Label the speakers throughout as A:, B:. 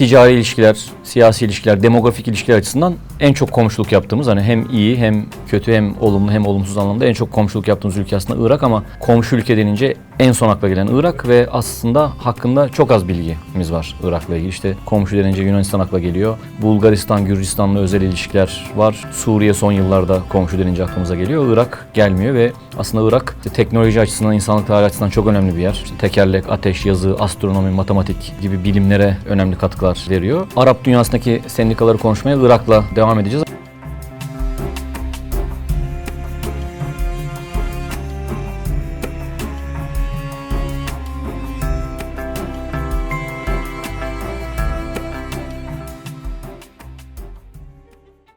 A: ticari ilişkiler, siyasi ilişkiler, demografik ilişkiler açısından en çok komşuluk yaptığımız hani hem iyi hem kötü hem olumlu hem olumsuz anlamda en çok komşuluk yaptığımız ülke aslında Irak ama komşu ülke denince en son akla gelen Irak ve aslında hakkında çok az bilgimiz var Irak'la ilgili. İşte komşu denince Yunanistan akla geliyor. Bulgaristan, Gürcistan'la özel ilişkiler var. Suriye son yıllarda komşu denince aklımıza geliyor. Irak gelmiyor ve aslında Irak işte teknoloji açısından, insanlık tarihi açısından çok önemli bir yer. İşte tekerlek, ateş, yazı, astronomi, matematik gibi bilimlere önemli katkılar veriyor. Arap dünyasındaki sendikaları konuşmaya Irak'la devam edeceğiz.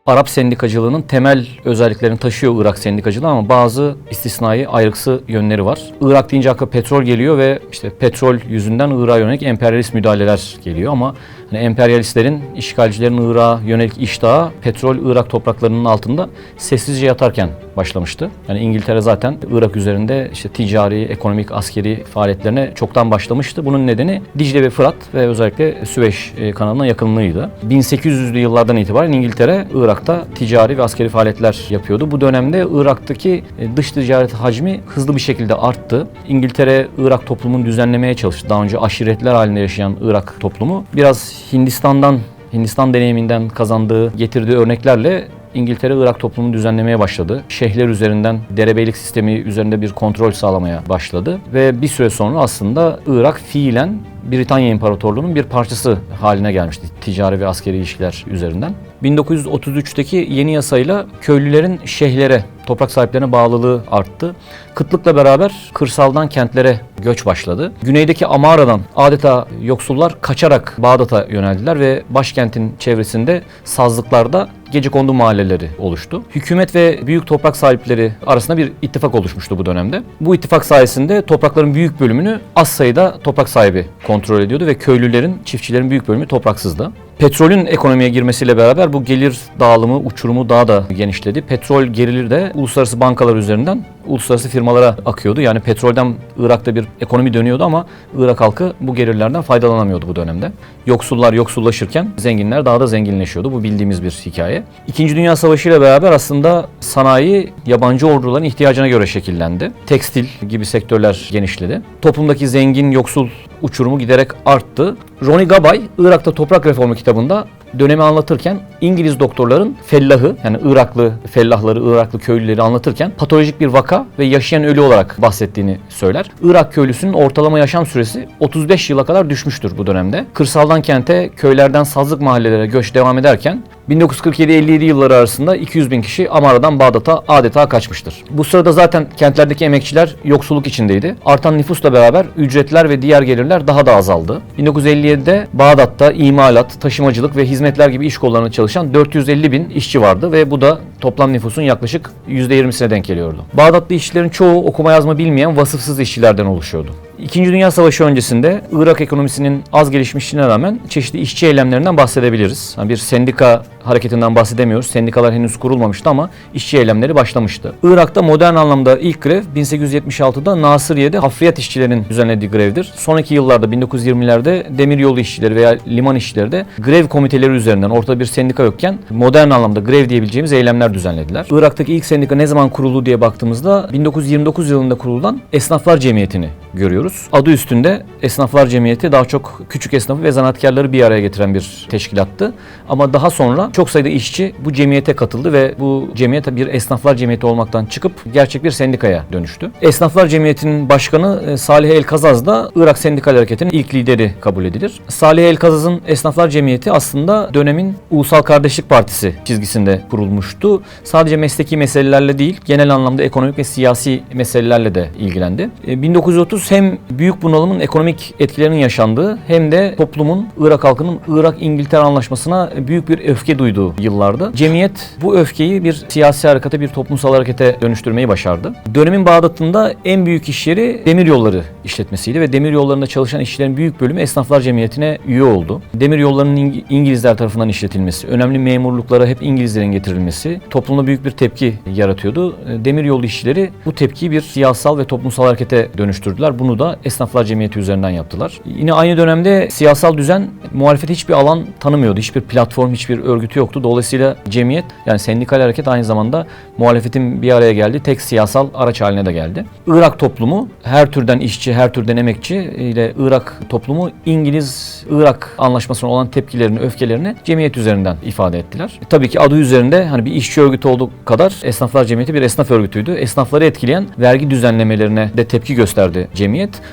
A: Arap sendikacılığının temel özelliklerini taşıyor Irak sendikacılığı ama bazı istisnai ayrıksı yönleri var. Irak deyince akla petrol geliyor ve işte petrol yüzünden Irak'a yönelik emperyalist müdahaleler geliyor ama hani emperyalistlerin, işgalcilerin Irak'a yönelik iştahı petrol Irak topraklarının altında sessizce yatarken başlamıştı. Yani İngiltere zaten Irak üzerinde işte ticari, ekonomik, askeri faaliyetlerine çoktan başlamıştı. Bunun nedeni Dicle ve Fırat ve özellikle Süveyş e, kanalına yakınlığıydı. 1800'lü yıllardan itibaren İngiltere Irak'ta ticari ve askeri faaliyetler yapıyordu. Bu dönemde Irak'taki e, dış ticaret hacmi hızlı bir şekilde arttı. İngiltere Irak toplumunu düzenlemeye çalıştı. Daha önce aşiretler halinde yaşayan Irak toplumu biraz Hindistan'dan Hindistan deneyiminden kazandığı, getirdiği örneklerle İngiltere Irak toplumunu düzenlemeye başladı. Şeyhler üzerinden derebeylik sistemi üzerinde bir kontrol sağlamaya başladı ve bir süre sonra aslında Irak fiilen Britanya İmparatorluğu'nun bir parçası haline gelmişti ticari ve askeri ilişkiler üzerinden. 1933'teki yeni yasayla köylülerin şeyhlere, toprak sahiplerine bağlılığı arttı. Kıtlıkla beraber kırsaldan kentlere göç başladı. Güneydeki Amara'dan adeta yoksullar kaçarak Bağdat'a yöneldiler ve başkentin çevresinde sazlıklarda gecekondu mahalleleri oluştu. Hükümet ve büyük toprak sahipleri arasında bir ittifak oluşmuştu bu dönemde. Bu ittifak sayesinde toprakların büyük bölümünü az sayıda toprak sahibi kontrol ediyordu ve köylülerin, çiftçilerin büyük bölümü topraksızdı. Petrolün ekonomiye girmesiyle beraber bu gelir dağılımı, uçurumu daha da genişledi. Petrol geliri de uluslararası bankalar üzerinden uluslararası firmalara akıyordu. Yani petrolden Irak'ta bir ekonomi dönüyordu ama Irak halkı bu gelirlerden faydalanamıyordu bu dönemde. Yoksullar yoksullaşırken zenginler daha da zenginleşiyordu. Bu bildiğimiz bir hikaye. İkinci Dünya Savaşı ile beraber aslında sanayi yabancı orduların ihtiyacına göre şekillendi. Tekstil gibi sektörler genişledi. Toplumdaki zengin yoksul uçurumu giderek arttı. Ronnie Gabay Irak'ta Toprak Reformu kitabında dönemi anlatırken İngiliz doktorların fellahı yani Iraklı fellahları, Iraklı köylüleri anlatırken patolojik bir vaka ve yaşayan ölü olarak bahsettiğini söyler. Irak köylüsünün ortalama yaşam süresi 35 yıla kadar düşmüştür bu dönemde. Kırsaldan kente, köylerden sazlık mahallelere göç devam ederken 1947-57 yılları arasında 200 bin kişi Amara'dan Bağdat'a adeta kaçmıştır. Bu sırada zaten kentlerdeki emekçiler yoksulluk içindeydi. Artan nüfusla beraber ücretler ve diğer gelirler daha da azaldı. 1957'de Bağdat'ta imalat, taşımacılık ve hizmetler gibi iş kollarında çalışan 450 bin işçi vardı ve bu da toplam nüfusun yaklaşık %20'sine denk geliyordu. Bağdatlı işçilerin çoğu okuma yazma bilmeyen vasıfsız işçilerden oluşuyordu. İkinci Dünya Savaşı öncesinde Irak ekonomisinin az gelişmişliğine rağmen çeşitli işçi eylemlerinden bahsedebiliriz. Yani bir sendika hareketinden bahsedemiyoruz. Sendikalar henüz kurulmamıştı ama işçi eylemleri başlamıştı. Irak'ta modern anlamda ilk grev 1876'da Nasiriye'de hafriyat işçilerin düzenlediği grevdir. Sonraki yıllarda 1920'lerde demiryolu işçileri veya liman işçileri de grev komiteleri üzerinden ortada bir sendika yokken modern anlamda grev diyebileceğimiz eylemler düzenlediler. Irak'taki ilk sendika ne zaman kuruldu diye baktığımızda 1929 yılında kurulan Esnaflar Cemiyeti'ni görüyoruz. Adı üstünde Esnaflar Cemiyeti daha çok küçük esnafı ve zanaatkarları bir araya getiren bir teşkilattı. Ama daha sonra çok sayıda işçi bu cemiyete katıldı ve bu cemiyet bir esnaflar cemiyeti olmaktan çıkıp gerçek bir sendikaya dönüştü. Esnaflar Cemiyeti'nin başkanı e, Salih El Kazaz da Irak Sendikal Hareketi'nin ilk lideri kabul edilir. Salih El Kazaz'ın Esnaflar Cemiyeti aslında dönemin Ulusal Kardeşlik Partisi çizgisinde kurulmuştu. Sadece mesleki meselelerle değil, genel anlamda ekonomik ve siyasi meselelerle de ilgilendi. E, 1930 1979 hem büyük bunalımın ekonomik etkilerinin yaşandığı hem de toplumun, Irak halkının Irak-İngiltere anlaşmasına büyük bir öfke duyduğu yıllarda. Cemiyet bu öfkeyi bir siyasi harekete, bir toplumsal harekete dönüştürmeyi başardı. Dönemin Bağdat'ında en büyük iş yeri demir yolları işletmesiydi ve demir yollarında çalışan işçilerin büyük bölümü Esnaflar Cemiyeti'ne üye oldu. Demir yollarının İngilizler tarafından işletilmesi, önemli memurluklara hep İngilizlerin getirilmesi toplumda büyük bir tepki yaratıyordu. Demir yolu işçileri bu tepkiyi bir siyasal ve toplumsal harekete dönüştürdüler yaptılar. Bunu da Esnaflar Cemiyeti üzerinden yaptılar. Yine aynı dönemde siyasal düzen muhalefete hiçbir alan tanımıyordu. Hiçbir platform, hiçbir örgütü yoktu. Dolayısıyla cemiyet yani sendikal hareket aynı zamanda muhalefetin bir araya geldiği tek siyasal araç haline de geldi. Irak toplumu her türden işçi, her türden emekçi ile Irak toplumu İngiliz-Irak anlaşmasına olan tepkilerini, öfkelerini cemiyet üzerinden ifade ettiler. E, tabii ki adı üzerinde hani bir işçi örgütü olduğu kadar Esnaflar Cemiyeti bir esnaf örgütüydü. Esnafları etkileyen vergi düzenlemelerine de tepki gösterdi cemiyet.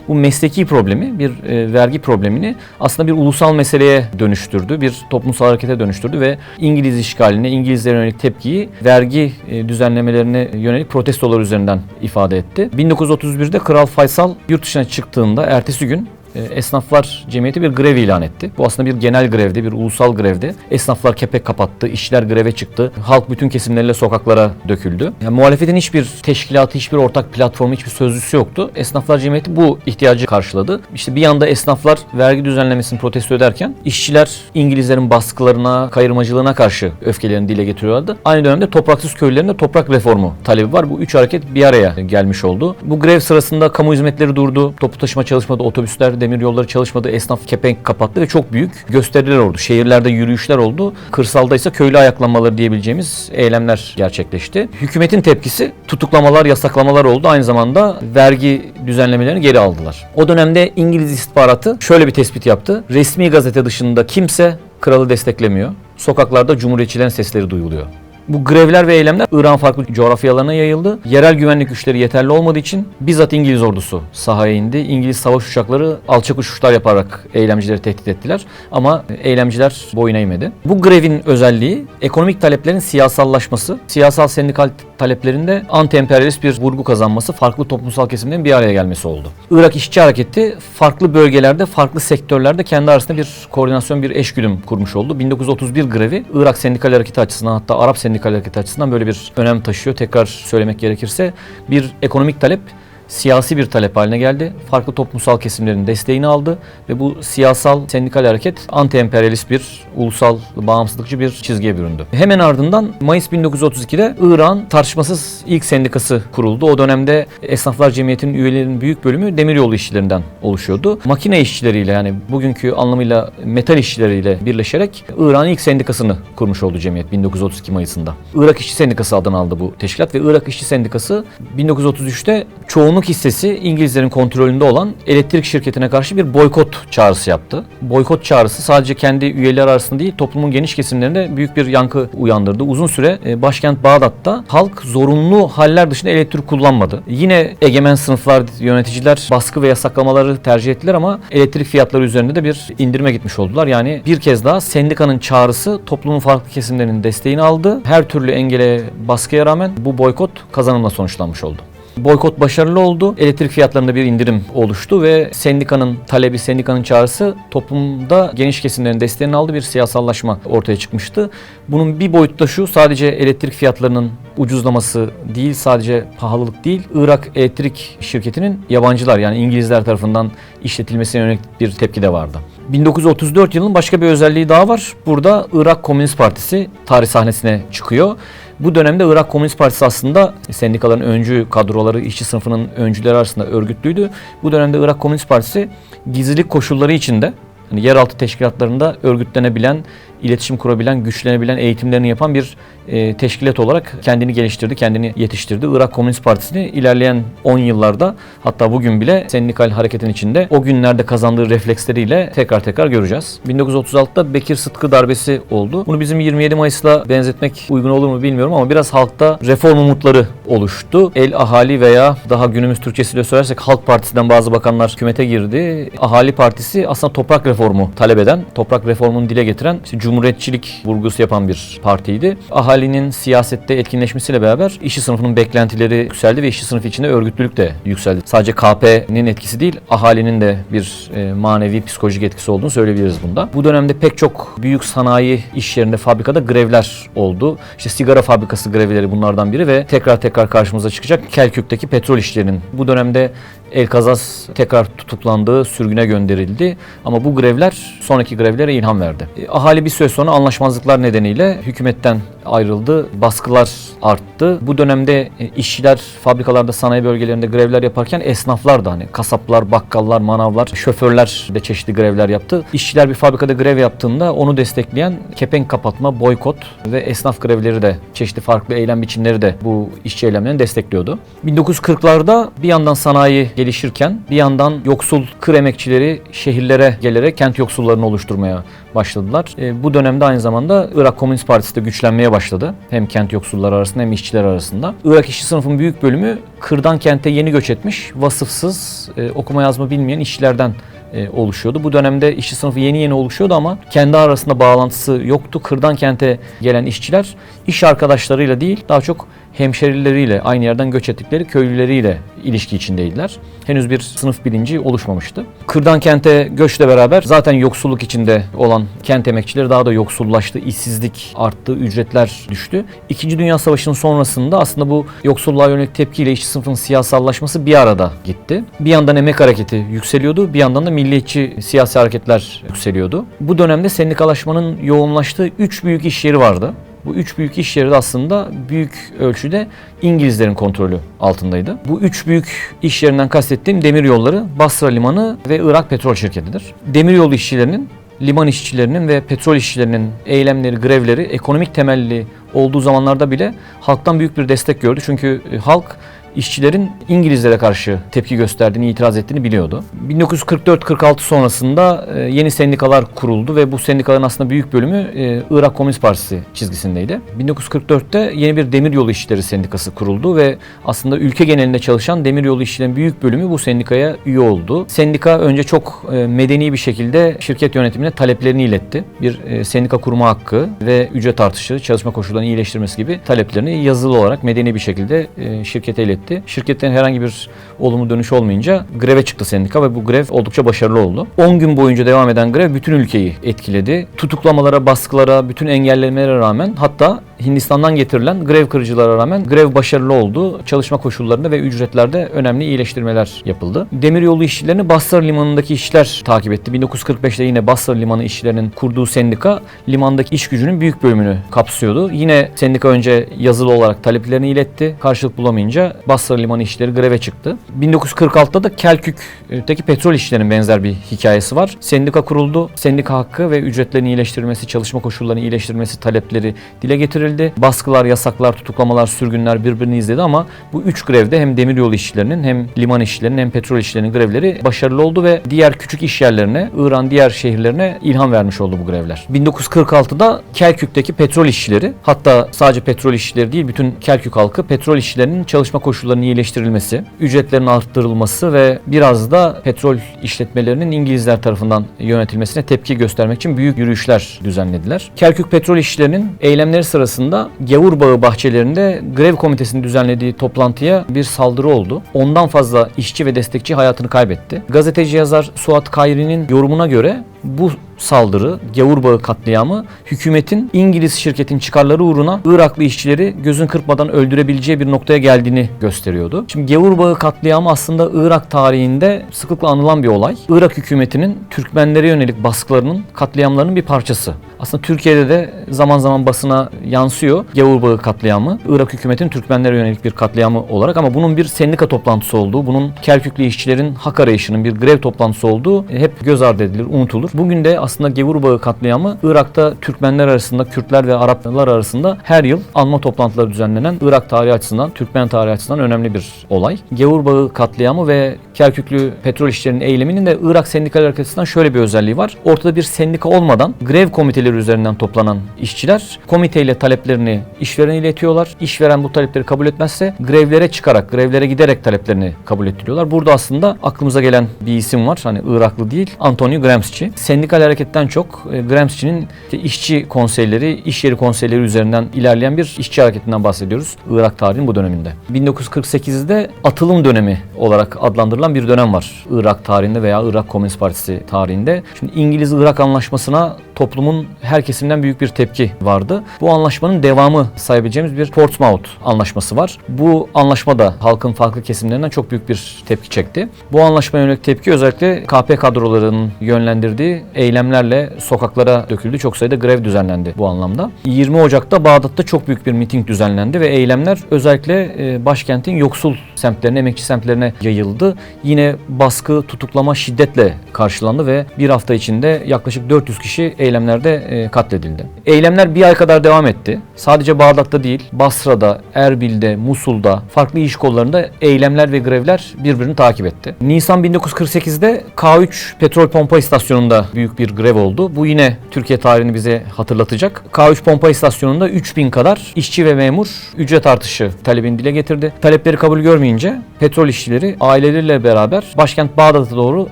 A: Bu mesleki problemi, bir e, vergi problemini aslında bir ulusal meseleye dönüştürdü. Bir toplumsal harekete dönüştürdü ve İngiliz işgaline, İngilizlere yönelik tepkiyi vergi e, düzenlemelerine yönelik protestolar üzerinden ifade etti. 1931'de Kral Faysal yurt dışına çıktığında ertesi gün Esnaflar Cemiyeti bir grev ilan etti. Bu aslında bir genel grevdi, bir ulusal grevdi. Esnaflar kepek kapattı, işçiler greve çıktı. Halk bütün kesimleriyle sokaklara döküldü. Yani muhalefetin hiçbir teşkilatı, hiçbir ortak platformu, hiçbir sözcüsü yoktu. Esnaflar Cemiyeti bu ihtiyacı karşıladı. İşte bir yanda esnaflar vergi düzenlemesini protesto ederken işçiler İngilizlerin baskılarına, kayırmacılığına karşı öfkelerini dile getiriyorlardı. Aynı dönemde topraksız köylülerin de toprak reformu talebi var. Bu üç hareket bir araya gelmiş oldu. Bu grev sırasında kamu hizmetleri durdu. Toplu taşıma çalışmadı, otobüsler, demir yolları çalışmadı, esnaf kepenk kapattı ve çok büyük gösteriler oldu. Şehirlerde yürüyüşler oldu. Kırsalda ise köylü ayaklanmaları diyebileceğimiz eylemler gerçekleşti. Hükümetin tepkisi tutuklamalar, yasaklamalar oldu. Aynı zamanda vergi düzenlemelerini geri aldılar. O dönemde İngiliz istihbaratı şöyle bir tespit yaptı. Resmi gazete dışında kimse kralı desteklemiyor. Sokaklarda cumhuriyetçilerin sesleri duyuluyor. Bu grevler ve eylemler İran farklı coğrafyalarına yayıldı. Yerel güvenlik güçleri yeterli olmadığı için bizzat İngiliz ordusu sahaya indi. İngiliz savaş uçakları alçak uçuşlar yaparak eylemcileri tehdit ettiler. Ama eylemciler boyun eğmedi. Bu grevin özelliği ekonomik taleplerin siyasallaşması, siyasal sendikal taleplerinde anti-emperyalist bir vurgu kazanması, farklı toplumsal kesimlerin bir araya gelmesi oldu. Irak İşçi Hareketi farklı bölgelerde, farklı sektörlerde kendi arasında bir koordinasyon, bir eşgüdüm kurmuş oldu. 1931 grevi Irak Sendikal Hareketi açısından hatta Arap Sendikal Hareketi açısından böyle bir önem taşıyor. Tekrar söylemek gerekirse bir ekonomik talep siyasi bir talep haline geldi. Farklı toplumsal kesimlerin desteğini aldı ve bu siyasal sendikal hareket anti-emperyalist bir ulusal bağımsızlıkçı bir çizgiye büründü. Hemen ardından Mayıs 1932'de İran tartışmasız ilk sendikası kuruldu. O dönemde Esnaflar Cemiyeti'nin üyelerinin büyük bölümü demiryolu işçilerinden oluşuyordu. Makine işçileriyle yani bugünkü anlamıyla metal işçileriyle birleşerek İran'ın ilk sendikasını kurmuş oldu cemiyet 1932 Mayıs'ında. Irak İşçi Sendikası adını aldı bu teşkilat ve Irak İşçi Sendikası 1933'te çoğunluk hissesi İngilizlerin kontrolünde olan elektrik şirketine karşı bir boykot çağrısı yaptı. Boykot çağrısı sadece kendi üyeleri arasında değil toplumun geniş kesimlerinde büyük bir yankı uyandırdı. Uzun süre e, başkent Bağdat'ta halk zorunlu haller dışında elektrik kullanmadı. Yine egemen sınıflar, yöneticiler baskı ve yasaklamaları tercih ettiler ama elektrik fiyatları üzerinde de bir indirime gitmiş oldular. Yani bir kez daha sendikanın çağrısı toplumun farklı kesimlerinin desteğini aldı. Her türlü engele baskıya rağmen bu boykot kazanımla sonuçlanmış oldu. Boykot başarılı oldu. Elektrik fiyatlarında bir indirim oluştu ve sendikanın talebi, sendikanın çağrısı toplumda geniş kesimlerin desteğini aldı bir siyasallaşma ortaya çıkmıştı. Bunun bir boyutu da şu sadece elektrik fiyatlarının ucuzlaması değil, sadece pahalılık değil. Irak Elektrik Şirketi'nin yabancılar yani İngilizler tarafından işletilmesine yönelik bir tepki de vardı. 1934 yılının başka bir özelliği daha var. Burada Irak Komünist Partisi tarih sahnesine çıkıyor. Bu dönemde Irak Komünist Partisi aslında sendikaların öncü kadroları, işçi sınıfının öncüleri arasında örgütlüydü. Bu dönemde Irak Komünist Partisi gizlilik koşulları içinde hani yeraltı teşkilatlarında örgütlenebilen, iletişim kurabilen, güçlenebilen eğitimlerini yapan bir e, teşkilat olarak kendini geliştirdi, kendini yetiştirdi. Irak Komünist Partisi'ni ilerleyen 10 yıllarda hatta bugün bile sendikal hareketin içinde o günlerde kazandığı refleksleriyle tekrar tekrar göreceğiz. 1936'da Bekir Sıtkı darbesi oldu. Bunu bizim 27 Mayıs'la benzetmek uygun olur mu bilmiyorum ama biraz halkta reform umutları oluştu. El Ahali veya daha günümüz Türkçesiyle söylersek Halk Partisi'nden bazı bakanlar hükümete girdi. Ahali Partisi aslında toprak reformu talep eden, toprak reformunu dile getiren, işte cumhuriyetçilik vurgusu yapan bir partiydi. Ahalinin siyasette etkinleşmesiyle beraber işçi sınıfının beklentileri yükseldi ve işçi sınıfı içinde örgütlülük de yükseldi. Sadece KP'nin etkisi değil, ahalinin de bir e, manevi psikolojik etkisi olduğunu söyleyebiliriz bunda. Bu dönemde pek çok büyük sanayi iş yerinde, fabrikada grevler oldu. İşte sigara fabrikası grevleri bunlardan biri ve tekrar tekrar karşımıza çıkacak Kelkük'teki petrol işlerinin. Bu dönemde El Kazas tekrar tutuklandı, sürgüne gönderildi. Ama bu grevler sonraki grevlere ilham verdi. E, Ahali bir süre sonra anlaşmazlıklar nedeniyle hükümetten ayrıldı. Baskılar arttı. Bu dönemde e, işçiler fabrikalarda, sanayi bölgelerinde grevler yaparken esnaflar da hani kasaplar, bakkallar, manavlar, şoförler de çeşitli grevler yaptı. İşçiler bir fabrikada grev yaptığında onu destekleyen kepenk kapatma, boykot ve esnaf grevleri de çeşitli farklı eylem biçimleri de bu işçi eylemlerini destekliyordu. 1940'larda bir yandan sanayi gelişirken bir yandan yoksul kır emekçileri şehirlere gelerek kent yoksullarını oluşturmaya başladılar. E, bu dönemde aynı zamanda Irak Komünist Partisi de güçlenmeye başladı. Hem kent yoksulları arasında hem işçiler arasında. Irak işçi sınıfının büyük bölümü kırdan kente yeni göç etmiş, vasıfsız, e, okuma yazma bilmeyen işçilerden e, oluşuyordu. Bu dönemde işçi sınıfı yeni yeni oluşuyordu ama kendi arasında bağlantısı yoktu. Kırdan kente gelen işçiler iş arkadaşlarıyla değil daha çok hemşerileriyle aynı yerden göç ettikleri köylüleriyle ilişki içindeydiler. Henüz bir sınıf bilinci oluşmamıştı. Kırdan kente göçle beraber zaten yoksulluk içinde olan kent emekçileri daha da yoksullaştı, işsizlik arttı, ücretler düştü. İkinci Dünya Savaşı'nın sonrasında aslında bu yoksulluğa yönelik tepkiyle işçi sınıfının siyasallaşması bir arada gitti. Bir yandan emek hareketi yükseliyordu, bir yandan da milliyetçi siyasi hareketler yükseliyordu. Bu dönemde sendikalaşmanın yoğunlaştığı üç büyük iş yeri vardı. Bu üç büyük iş yeri de aslında büyük ölçüde İngilizlerin kontrolü altındaydı. Bu üç büyük iş yerinden kastettiğim demir yolları, Basra Limanı ve Irak Petrol Şirketi'dir. Demiryolu işçilerinin, liman işçilerinin ve petrol işçilerinin eylemleri, grevleri ekonomik temelli olduğu zamanlarda bile halktan büyük bir destek gördü. Çünkü e, halk işçilerin İngilizlere karşı tepki gösterdiğini, itiraz ettiğini biliyordu. 1944-46 sonrasında e, yeni sendikalar kuruldu ve bu sendikaların aslında büyük bölümü e, Irak Komünist Partisi çizgisindeydi. 1944'te yeni bir demiryolu işçileri sendikası kuruldu ve aslında ülke genelinde çalışan demiryolu işçilerin büyük bölümü bu sendikaya üye oldu. Sendika önce çok e, medeni bir şekilde şirket yönetimine taleplerini iletti. Bir sendika kurma hakkı ve ücret artışı, çalışma koşullarını iyileştirmesi gibi taleplerini yazılı olarak medeni bir şekilde şirkete iletti. Şirketten herhangi bir olumlu dönüş olmayınca greve çıktı sendika ve bu grev oldukça başarılı oldu. 10 gün boyunca devam eden grev bütün ülkeyi etkiledi. Tutuklamalara, baskılara, bütün engellemelere rağmen hatta Hindistan'dan getirilen grev kırıcılara rağmen grev başarılı oldu. Çalışma koşullarında ve ücretlerde önemli iyileştirmeler yapıldı. Demiryolu işçilerini Basra Limanı'ndaki işçiler takip etti. 1945'te yine Basra Limanı işçilerinin kurduğu sendika limandaki iş gücünün büyük bölümünü kapsıyordu. Yine sendika önce yazılı olarak taleplerini iletti. Karşılık bulamayınca Basra Limanı işçileri greve çıktı. 1946'da da Kelkük'teki petrol işçilerinin benzer bir hikayesi var. Sendika kuruldu. Sendika hakkı ve ücretlerin iyileştirilmesi, çalışma koşullarının iyileştirilmesi talepleri dile getirildi. Baskılar, yasaklar, tutuklamalar, sürgünler birbirini izledi ama bu üç grevde hem demiryolu işçilerinin hem liman işçilerinin hem petrol işçilerinin grevleri başarılı oldu ve diğer küçük iş yerlerine, İran diğer şehirlerine ilham vermiş oldu bu grevler. 1946'da Kerkük'teki petrol işçileri hatta sadece petrol işçileri değil bütün Kerkük halkı petrol işçilerinin çalışma koşullarının iyileştirilmesi, ücretlerin arttırılması ve biraz da petrol işletmelerinin İngilizler tarafından yönetilmesine tepki göstermek için büyük yürüyüşler düzenlediler. Kerkük petrol işçilerinin eylemleri sırasında Gavur Bağı bahçelerinde grev komitesinin düzenlediği toplantıya bir saldırı oldu. Ondan fazla işçi ve destekçi hayatını kaybetti. Gazeteci yazar Suat Kayri'nin yorumuna göre bu saldırı, Gavur Bağı katliamı hükümetin İngiliz şirketin çıkarları uğruna Iraklı işçileri gözün kırpmadan öldürebileceği bir noktaya geldiğini gösteriyordu. Şimdi Gavur Bağı katliamı aslında Irak tarihinde sıklıkla anılan bir olay. Irak hükümetinin Türkmenlere yönelik baskılarının, katliamlarının bir parçası. Aslında Türkiye'de de zaman zaman basına yansıyor Gavur Bağı katliamı. Irak hükümetinin Türkmenlere yönelik bir katliamı olarak ama bunun bir sendika toplantısı olduğu, bunun Kerküklü işçilerin hak arayışının bir grev toplantısı olduğu hep göz ardı edilir, unutulur. Bugün de aslında Gevur Bağı katliamı Irak'ta Türkmenler arasında, Kürtler ve Araplar arasında her yıl anma toplantıları düzenlenen Irak tarihi açısından, Türkmen tarihi açısından önemli bir olay. Gevur Bağı katliamı ve Kerküklü petrol işçilerinin eyleminin de Irak Sendikal Hareketi'nden şöyle bir özelliği var. Ortada bir sendika olmadan grev komiteleri üzerinden toplanan işçiler komiteyle taleplerini işverene iletiyorlar. İşveren bu talepleri kabul etmezse grevlere çıkarak, grevlere giderek taleplerini kabul ettiriyorlar. Burada aslında aklımıza gelen bir isim var. Hani Iraklı değil, Antonio Gramsci. Sendikal hareketten çok e, Gramsci'nin işçi konseyleri, iş yeri konseyleri üzerinden ilerleyen bir işçi hareketinden bahsediyoruz. Irak tarihinin bu döneminde. 1948'de atılım dönemi olarak adlandırılan bir dönem var. Irak tarihinde veya Irak Komünist Partisi tarihinde. Şimdi İngiliz-Irak anlaşmasına toplumun her kesimden büyük bir tepki vardı. Bu anlaşmanın devamı sayabileceğimiz bir Portsmouth anlaşması var. Bu anlaşma da halkın farklı kesimlerinden çok büyük bir tepki çekti. Bu anlaşmaya yönelik tepki özellikle KP kadrolarının yönlendirdiği eylemler eylemlerle sokaklara döküldü. Çok sayıda grev düzenlendi bu anlamda. 20 Ocak'ta Bağdat'ta çok büyük bir miting düzenlendi ve eylemler özellikle e, başkentin yoksul semtlerine, emekçi semtlerine yayıldı. Yine baskı, tutuklama şiddetle karşılandı ve bir hafta içinde yaklaşık 400 kişi eylemlerde e, katledildi. Eylemler bir ay kadar devam etti. Sadece Bağdat'ta değil, Basra'da, Erbil'de, Musul'da, farklı iş kollarında eylemler ve grevler birbirini takip etti. Nisan 1948'de K3 petrol pompa istasyonunda büyük bir grev oldu. Bu yine Türkiye tarihini bize hatırlatacak. K3 pompa istasyonunda 3000 kadar işçi ve memur ücret artışı talebini dile getirdi. Talepleri kabul görmeyince petrol işçileri aileleriyle beraber başkent Bağdat'a doğru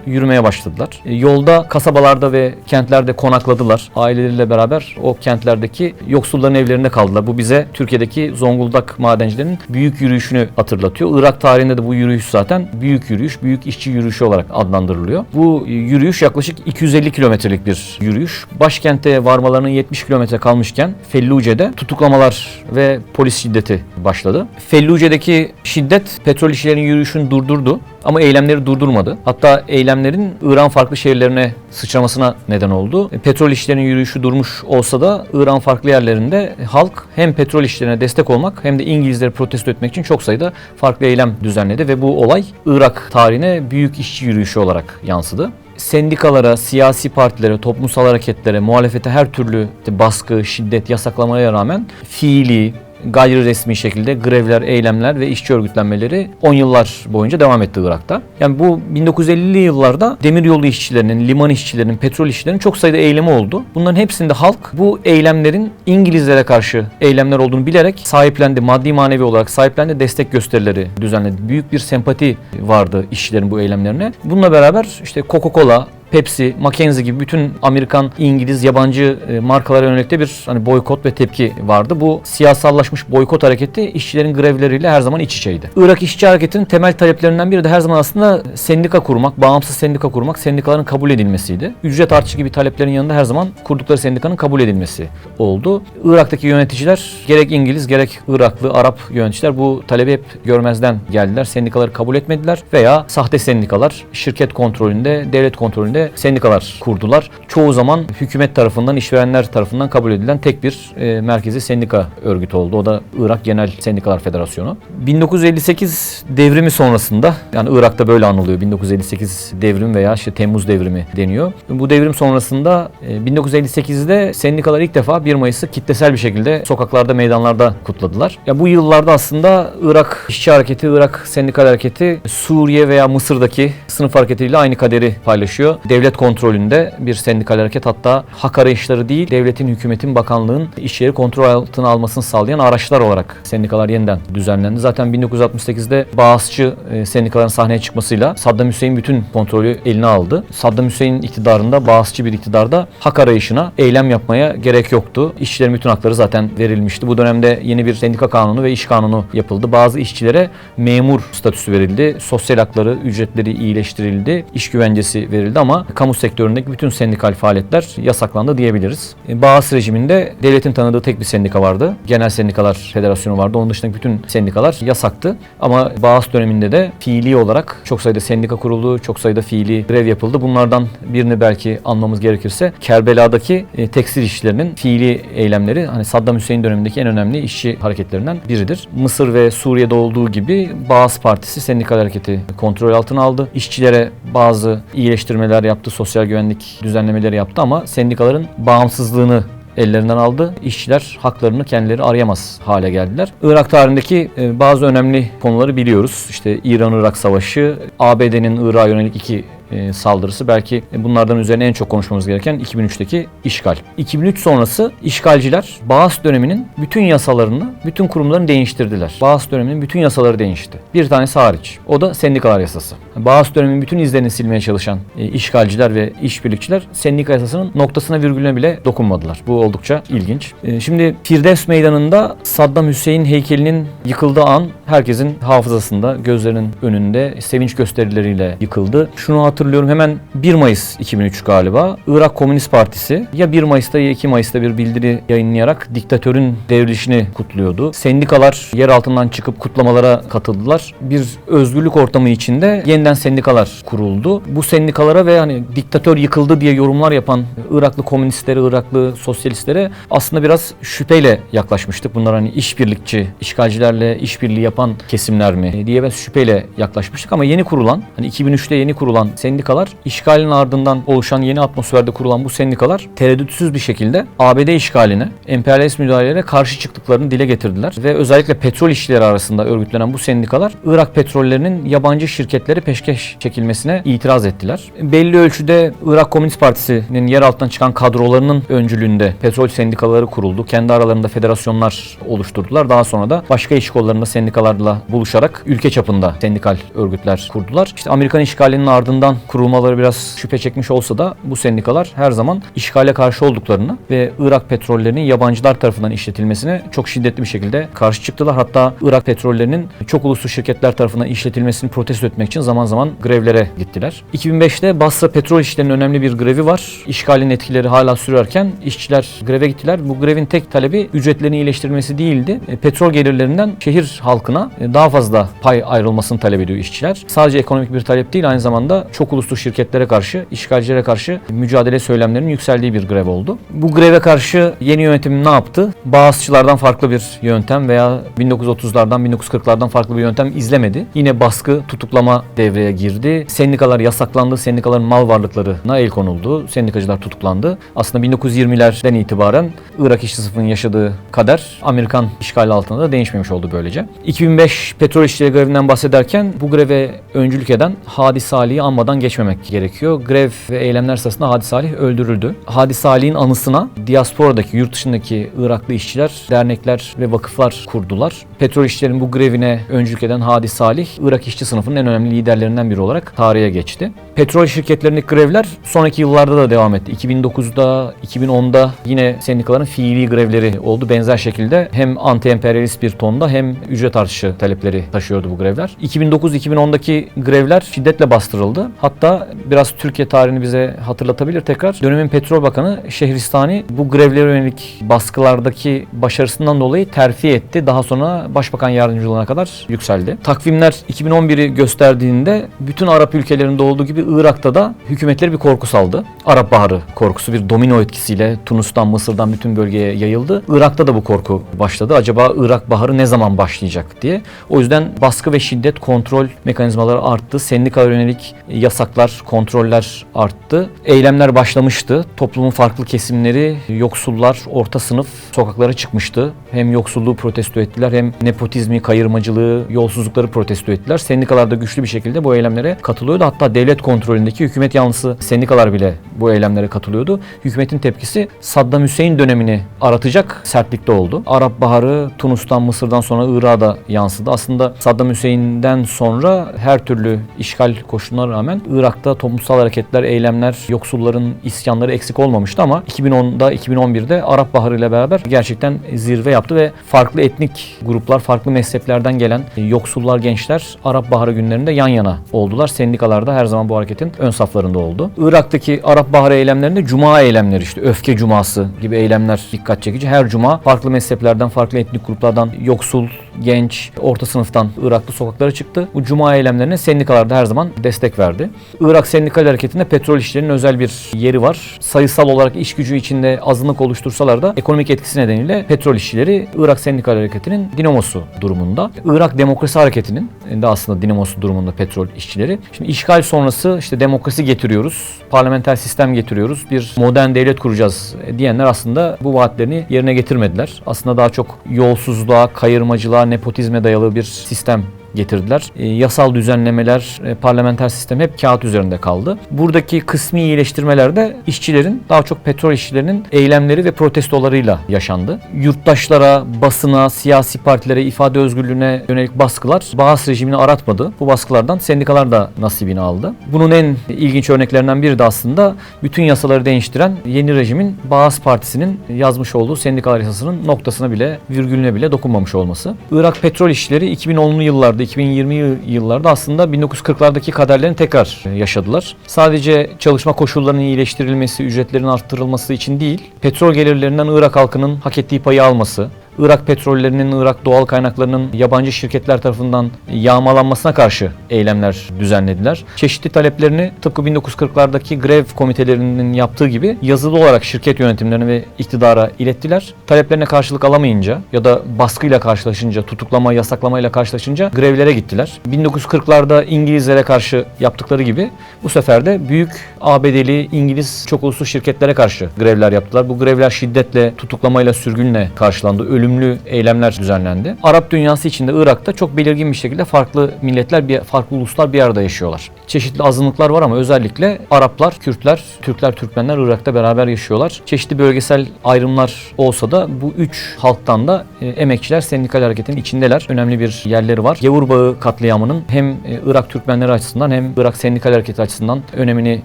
A: yürümeye başladılar. E, Yolda kasabalarda ve kentlerde konakladılar. Aileleriyle beraber o kentlerdeki yoksulların evlerinde kaldılar. Bu bize Türkiye'deki Zonguldak madencilerinin büyük yürüyüşünü hatırlatıyor. Irak tarihinde de bu yürüyüş zaten büyük yürüyüş, büyük işçi yürüyüşü olarak adlandırılıyor. Bu yürüyüş yaklaşık 250 kilometrelik bir yürüyüş. Başkente varmalarının 70 kilometre kalmışken Felluce'de tutuklamalar ve polis şiddeti başladı. Felluce'deki şiddet petrol işçilerin yürüyüşünü durdurdu ama eylemleri durdurmadı. Hatta eylemlerin İran farklı şehirlerine sıçramasına neden oldu. E, Petrol işçilerinin yürüyüşü durmuş olsa da İran farklı yerlerinde halk hem petrol işçilerine destek olmak hem de İngilizleri protesto etmek için çok sayıda farklı eylem düzenledi ve bu olay Irak tarihine büyük işçi yürüyüşü olarak yansıdı sendikalara, siyasi partilere, toplumsal hareketlere, muhalefete her türlü baskı, şiddet, yasaklamaya rağmen fiili, gayri resmi şekilde grevler, eylemler ve işçi örgütlenmeleri 10 yıllar boyunca devam etti Irak'ta. Yani bu 1950'li yıllarda demiryolu işçilerinin, liman işçilerinin, petrol işçilerinin çok sayıda eylemi oldu. Bunların hepsinde halk bu eylemlerin İngilizlere karşı eylemler olduğunu bilerek sahiplendi. Maddi manevi olarak sahiplendi. Destek gösterileri düzenledi. Büyük bir sempati vardı işçilerin bu eylemlerine. Bununla beraber işte Coca-Cola, Pepsi, Mackenzie gibi bütün Amerikan, İngiliz, yabancı e, markalara yönelik de bir hani boykot ve tepki vardı. Bu siyasallaşmış boykot hareketi işçilerin grevleriyle her zaman iç içeydi. Irak İşçi Hareketi'nin temel taleplerinden biri de her zaman aslında sendika kurmak, bağımsız sendika kurmak, sendikaların kabul edilmesiydi. Ücret artışı gibi taleplerin yanında her zaman kurdukları sendikanın kabul edilmesi oldu. Irak'taki yöneticiler gerek İngiliz gerek Iraklı, Arap yöneticiler bu talebi hep görmezden geldiler. Sendikaları kabul etmediler veya sahte sendikalar şirket kontrolünde, devlet kontrolünde sendikalar kurdular. Çoğu zaman hükümet tarafından, işverenler tarafından kabul edilen tek bir e, merkezi sendika örgütü oldu. O da Irak Genel Sendikalar Federasyonu. 1958 devrimi sonrasında, yani Irak'ta böyle anılıyor. 1958 devrim veya işte Temmuz devrimi deniyor. Bu devrim sonrasında e, 1958'de sendikalar ilk defa 1 Mayıs'ı kitlesel bir şekilde sokaklarda, meydanlarda kutladılar. Ya bu yıllarda aslında Irak İşçi Hareketi, Irak Sendikal Hareketi Suriye veya Mısır'daki sınıf hareketiyle aynı kaderi paylaşıyor devlet kontrolünde bir sendikal hareket hatta hak arayışları değil devletin, hükümetin, bakanlığın işleri kontrol altına almasını sağlayan araçlar olarak sendikalar yeniden düzenlendi. Zaten 1968'de Bağızçı e, sendikaların sahneye çıkmasıyla Saddam Hüseyin bütün kontrolü eline aldı. Saddam Hüseyin iktidarında, Bağızçı bir iktidarda hak arayışına eylem yapmaya gerek yoktu. İşçilerin bütün hakları zaten verilmişti. Bu dönemde yeni bir sendika kanunu ve iş kanunu yapıldı. Bazı işçilere memur statüsü verildi. Sosyal hakları, ücretleri iyileştirildi. iş güvencesi verildi ama kamu sektöründeki bütün sendikal faaliyetler yasaklandı diyebiliriz. E, Bağız rejiminde devletin tanıdığı tek bir sendika vardı. Genel Sendikalar Federasyonu vardı. Onun dışındaki bütün sendikalar yasaktı. Ama Bağız döneminde de fiili olarak çok sayıda sendika kuruldu, çok sayıda fiili grev yapıldı. Bunlardan birini belki anmamız gerekirse Kerbela'daki e, tekstil işçilerinin fiili eylemleri hani Saddam Hüseyin dönemindeki en önemli işçi hareketlerinden biridir. Mısır ve Suriye'de olduğu gibi Bağız Partisi sendikal hareketi kontrol altına aldı. İşçilere bazı iyileştirmeler yaptı, sosyal güvenlik düzenlemeleri yaptı ama sendikaların bağımsızlığını ellerinden aldı. İşçiler haklarını kendileri arayamaz hale geldiler. Irak tarihindeki e, bazı önemli konuları biliyoruz. İşte İran-Irak Savaşı, ABD'nin Irak'a yönelik iki saldırısı belki bunlardan üzerine en çok konuşmamız gereken 2003'teki işgal. 2003 sonrası işgalciler Bağız döneminin bütün yasalarını, bütün kurumlarını değiştirdiler. Bağız döneminin bütün yasaları değişti. Bir tanesi hariç. O da sendikalar yasası. Bağız döneminin bütün izlerini silmeye çalışan e, işgalciler ve işbirlikçiler sendika yasasının noktasına virgülüne bile dokunmadılar. Bu oldukça ilginç. E, şimdi Firdevs Meydanı'nda Saddam Hüseyin heykelinin yıkıldığı an herkesin hafızasında, gözlerinin önünde sevinç gösterileriyle yıkıldı. Şunu hatırlıyorum hemen 1 Mayıs 2003 galiba Irak Komünist Partisi ya 1 Mayıs'ta ya 2 Mayıs'ta bir bildiri yayınlayarak diktatörün devrilişini kutluyordu. Sendikalar yer altından çıkıp kutlamalara katıldılar. Bir özgürlük ortamı içinde yeniden sendikalar kuruldu. Bu sendikalara ve hani diktatör yıkıldı diye yorumlar yapan Iraklı komünistlere, Iraklı sosyalistlere aslında biraz şüpheyle yaklaşmıştık. Bunlar hani işbirlikçi, işgalcilerle işbirliği yapan kesimler mi diye ben şüpheyle yaklaşmıştık ama yeni kurulan, hani 2003'te yeni kurulan sendikalar, işgalin ardından oluşan yeni atmosferde kurulan bu sendikalar tereddütsüz bir şekilde ABD işgaline, emperyalist müdahalelere karşı çıktıklarını dile getirdiler ve özellikle petrol işçileri arasında örgütlenen bu sendikalar Irak petrollerinin yabancı şirketlere peşkeş çekilmesine itiraz ettiler. Belli ölçüde Irak Komünist Partisi'nin yer altından çıkan kadrolarının öncülüğünde petrol sendikaları kuruldu. Kendi aralarında federasyonlar oluşturdular. Daha sonra da başka iş kollarında sendikalarla buluşarak ülke çapında sendikal örgütler kurdular. İşte Amerikan işgalinin ardından kurulmaları biraz şüphe çekmiş olsa da bu sendikalar her zaman işgale karşı olduklarını ve Irak petrollerinin yabancılar tarafından işletilmesine çok şiddetli bir şekilde karşı çıktılar. Hatta Irak petrollerinin çok uluslu şirketler tarafından işletilmesini protesto etmek için zaman zaman grevlere gittiler. 2005'te Basra Petrol İşçilerinin önemli bir grevi var. İşgalin etkileri hala sürerken işçiler greve gittiler. Bu grevin tek talebi ücretlerin iyileştirilmesi değildi. E, Petrol gelirlerinden şehir halkına e, daha fazla pay ayrılmasını talep ediyor işçiler. Sadece ekonomik bir talep değil aynı zamanda çok uluslu şirketlere karşı, işgalcilere karşı mücadele söylemlerinin yükseldiği bir grev oldu. Bu greve karşı yeni yönetim ne yaptı? Bağızçılardan farklı bir yöntem veya 1930'lardan 1940'lardan farklı bir yöntem izlemedi. Yine baskı, tutuklama devreye girdi. Sendikalar yasaklandı. Sendikaların mal varlıklarına el konuldu. Sendikacılar tutuklandı. Aslında 1920'lerden itibaren Irak işçi sınıfının yaşadığı kader Amerikan işgali altında da değişmemiş oldu böylece. 2005 petrol işçileri grevinden bahsederken bu greve öncülük eden Hadi Salih'i anmadan geçmemek gerekiyor. Grev ve eylemler sırasında Hadi Salih öldürüldü. Hadi Salih'in anısına diasporadaki, yurt dışındaki Iraklı işçiler, dernekler ve vakıflar kurdular. Petrol işçilerin bu grevine öncülük eden Hadi Salih, Irak işçi sınıfının en önemli liderlerinden biri olarak tarihe geçti. Petrol şirketlerindeki grevler sonraki yıllarda da devam etti. 2009'da, 2010'da yine sendikaların fiili grevleri oldu. Benzer şekilde hem anti-emperyalist bir tonda hem ücret artışı talepleri taşıyordu bu grevler. 2009-2010'daki grevler şiddetle bastırıldı. Hatta biraz Türkiye tarihini bize hatırlatabilir tekrar. Dönemin Petrol Bakanı Şehristani bu grevlere yönelik baskılardaki başarısından dolayı terfi etti. Daha sonra Başbakan yardımcılığına kadar yükseldi. Takvimler 2011'i gösterdiğinde bütün Arap ülkelerinde olduğu gibi Irak'ta da hükümetleri bir korku saldı. Arap Baharı korkusu bir domino etkisiyle Tunus'tan, Mısır'dan bütün bölgeye yayıldı. Irak'ta da bu korku başladı. Acaba Irak Baharı ne zaman başlayacak diye. O yüzden baskı ve şiddet kontrol mekanizmaları arttı. Sendikalara yönelik yasaklar, kontroller arttı. Eylemler başlamıştı. Toplumun farklı kesimleri, yoksullar, orta sınıf sokaklara çıkmıştı. Hem yoksulluğu protesto ettiler hem nepotizmi, kayırmacılığı, yolsuzlukları protesto ettiler. Sendikalar da güçlü bir şekilde bu eylemlere katılıyordu. Hatta devlet kontrolündeki hükümet yanlısı sendikalar bile bu eylemlere katılıyordu. Hükümetin tepkisi Saddam Hüseyin dönemini aratacak sertlikte oldu. Arap Baharı Tunus'tan, Mısır'dan sonra Irak'a da yansıdı. Aslında Saddam Hüseyin'den sonra her türlü işgal koşuluna rağmen Irak'ta toplumsal hareketler, eylemler, yoksulların isyanları eksik olmamıştı ama 2010'da, 2011'de Arap Baharı ile beraber gerçekten zirve yaptı ve farklı etnik gruplar, farklı mezheplerden gelen yoksullar, gençler Arap Baharı günlerinde yan yana oldular. Sendikalar da her zaman bu hareketin ön saflarında oldu. Irak'taki Arap Baharı eylemlerinde Cuma eylemleri işte öfke cuması gibi eylemler dikkat çekici. Her cuma farklı mezheplerden, farklı etnik gruplardan yoksul, genç, orta sınıftan Iraklı sokaklara çıktı. Bu cuma eylemlerine sendikalar da her zaman destek verdi. Irak Sendikal Hareketi'nde petrol işçilerinin özel bir yeri var. Sayısal olarak iş gücü içinde azınlık oluştursalar da ekonomik etkisi nedeniyle petrol işçileri Irak Sendikal Hareketi'nin dinamosu durumunda. Irak Demokrasi Hareketi'nin de aslında dinamosu durumunda petrol işçileri. Şimdi işgal sonrası işte demokrasi getiriyoruz, parlamenter sistem getiriyoruz, bir modern devlet kuracağız diyenler aslında bu vaatlerini yerine getirmediler. Aslında daha çok yolsuzluğa, kayırmacılığa, nepotizme dayalı bir sistem getirdiler. E, yasal düzenlemeler, e, parlamenter sistem hep kağıt üzerinde kaldı. Buradaki kısmi iyileştirmeler de işçilerin, daha çok petrol işçilerinin eylemleri ve protestolarıyla yaşandı. Yurttaşlara, basına, siyasi partilere, ifade özgürlüğüne yönelik baskılar Bağız rejimini aratmadı. Bu baskılardan sendikalar da nasibini aldı. Bunun en ilginç örneklerinden biri de aslında bütün yasaları değiştiren yeni rejimin Bağız Partisi'nin yazmış olduğu sendikalar yasasının noktasına bile, virgülüne bile dokunmamış olması. Irak petrol işçileri 2010'lu yıllarda, 2020 yıllarda aslında 1940'lardaki kaderlerini tekrar yaşadılar. Sadece çalışma koşullarının iyileştirilmesi, ücretlerin arttırılması için değil, petrol gelirlerinden Irak halkının hak ettiği payı alması, Irak petrollerinin, Irak doğal kaynaklarının yabancı şirketler tarafından yağmalanmasına karşı eylemler düzenlediler. Çeşitli taleplerini tıpkı 1940'lardaki grev komitelerinin yaptığı gibi yazılı olarak şirket yönetimlerine ve iktidara ilettiler. Taleplerine karşılık alamayınca ya da baskıyla karşılaşınca, tutuklama, yasaklamayla karşılaşınca grevlere gittiler. 1940'larda İngilizlere karşı yaptıkları gibi bu sefer de büyük ABD'li İngiliz çok uluslu şirketlere karşı grevler yaptılar. Bu grevler şiddetle, tutuklamayla, sürgünle karşılandı. Ölümlü eylemler düzenlendi. Arap dünyası içinde Irak'ta çok belirgin bir şekilde farklı milletler, bir farklı uluslar bir arada yaşıyorlar. Çeşitli azınlıklar var ama özellikle Araplar, Kürtler, Türkler, Türkmenler Irak'ta beraber yaşıyorlar. Çeşitli bölgesel ayrımlar olsa da bu üç halktan da e, emekçiler sendikal hareketin içindeler. Önemli bir yerleri var. Gavur Bağı katliamının hem e, Irak Türkmenleri açısından hem Irak sendikal hareketi açısından önemini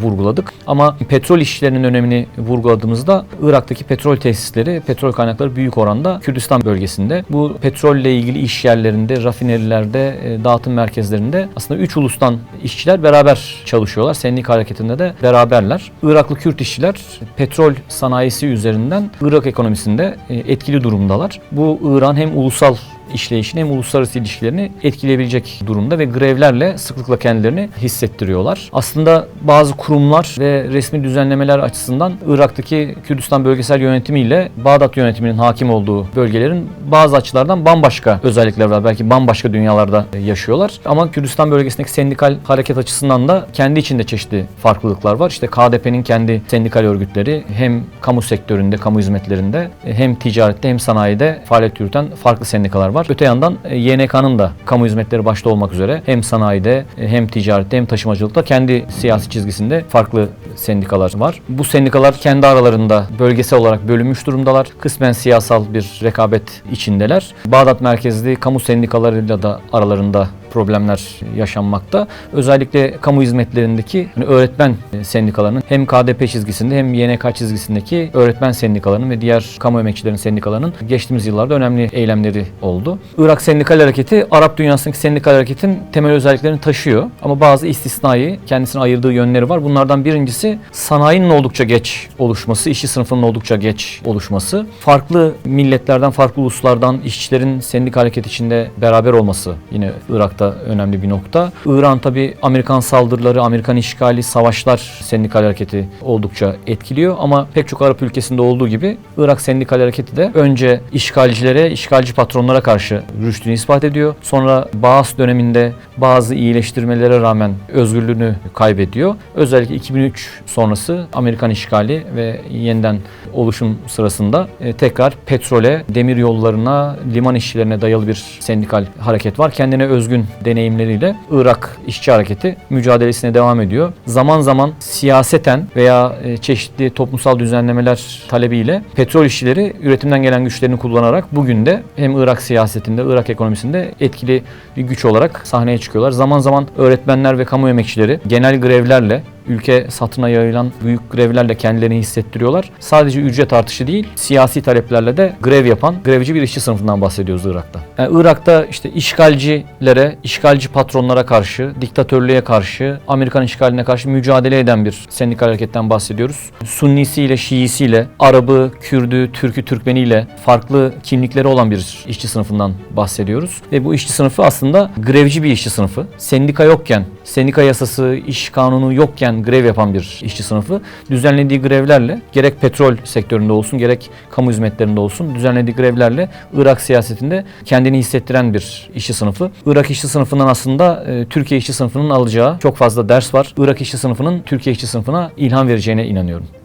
A: vurguladık. Ama petrol işçilerinin önemini vurguladığımızda Irak'taki petrol tesisleri, petrol kaynakları büyük oranda Kürdistan bölgesinde. Bu petrolle ilgili iş yerlerinde, rafinerilerde, e, dağıtım merkezlerinde aslında üç ulustan işçiler beraber çalışıyorlar. Sendika hareketinde de beraberler. Iraklı Kürt işçiler petrol sanayisi üzerinden Irak ekonomisinde e, etkili durumdalar. Bu İran hem ulusal işleyişini hem uluslararası ilişkilerini etkileyebilecek durumda ve grevlerle sıklıkla kendilerini hissettiriyorlar. Aslında bazı kurumlar ve resmi düzenlemeler açısından Irak'taki Kürdistan bölgesel yönetimiyle Bağdat yönetiminin hakim olduğu bölgelerin bazı açılardan bambaşka özellikler var. Belki bambaşka dünyalarda yaşıyorlar. Ama Kürdistan bölgesindeki sendikal hareket açısından da kendi içinde çeşitli farklılıklar var. İşte KDP'nin kendi sendikal örgütleri hem kamu sektöründe, kamu hizmetlerinde hem ticarette hem sanayide faaliyet yürüten farklı sendikalar var var. Öte yandan e, YNK'nın da kamu hizmetleri başta olmak üzere hem sanayide e, hem ticarette hem taşımacılıkta kendi siyasi çizgisinde farklı sendikalar var. Bu sendikalar kendi aralarında bölgesel olarak bölünmüş durumdalar. Kısmen siyasal bir rekabet içindeler. Bağdat merkezli kamu sendikalarıyla da aralarında problemler yaşanmakta. Özellikle kamu hizmetlerindeki hani öğretmen sendikalarının hem KDP çizgisinde hem YNK çizgisindeki öğretmen sendikalarının ve diğer kamu emekçilerin sendikalarının geçtiğimiz yıllarda önemli eylemleri oldu. Irak Sendikal Hareketi Arap dünyasındaki sendikal hareketin temel özelliklerini taşıyor ama bazı istisnai kendisine ayırdığı yönleri var. Bunlardan birincisi sanayinin oldukça geç oluşması, işçi sınıfının oldukça geç oluşması. Farklı milletlerden, farklı uluslardan işçilerin sendikal hareket içinde beraber olması yine Irak'ta da önemli bir nokta. İran tabi Amerikan saldırıları, Amerikan işgali, savaşlar sendikal hareketi oldukça etkiliyor ama pek çok Arap ülkesinde olduğu gibi Irak sendikal hareketi de önce işgalcilere, işgalci patronlara karşı rüştünü ispat ediyor. Sonra Bağız döneminde bazı iyileştirmelere rağmen özgürlüğünü kaybediyor. Özellikle 2003 sonrası Amerikan işgali ve yeniden oluşum sırasında e, tekrar petrole, demir yollarına, liman işçilerine dayalı bir sendikal hareket var. Kendine özgün deneyimleriyle Irak işçi hareketi mücadelesine devam ediyor. Zaman zaman siyaseten veya e, çeşitli toplumsal düzenlemeler talebiyle petrol işçileri üretimden gelen güçlerini kullanarak bugün de hem Irak siyasetinde, Irak ekonomisinde etkili bir güç olarak sahneye çıkıyorlar. Zaman zaman öğretmenler ve kamu emekçileri genel grevlerle ülke satına yayılan büyük grevlerle kendilerini hissettiriyorlar. Sadece ücret artışı değil, siyasi taleplerle de grev yapan grevci bir işçi sınıfından bahsediyoruz Irak'ta. Yani Irak'ta işte işgalcilere, işgalci patronlara karşı, diktatörlüğe karşı, Amerikan işgaline karşı mücadele eden bir sendikal hareketten bahsediyoruz. Sunnisiyle, Şiisiyle, Arabı, Kürdü, Türkü, Türkmeniyle farklı kimlikleri olan bir işçi sınıfından bahsediyoruz. Ve bu işçi sınıfı aslında grevci bir işçi sınıfı. Sendika yokken, sendika yasası, iş kanunu yokken grev yapan bir işçi sınıfı düzenlediği grevlerle gerek petrol sektöründe olsun gerek kamu hizmetlerinde olsun düzenlediği grevlerle Irak siyasetinde kendini hissettiren bir işçi sınıfı. Irak işçi sınıfından aslında e, Türkiye işçi sınıfının alacağı çok fazla ders var. Irak işçi sınıfının Türkiye işçi sınıfına ilham vereceğine inanıyorum.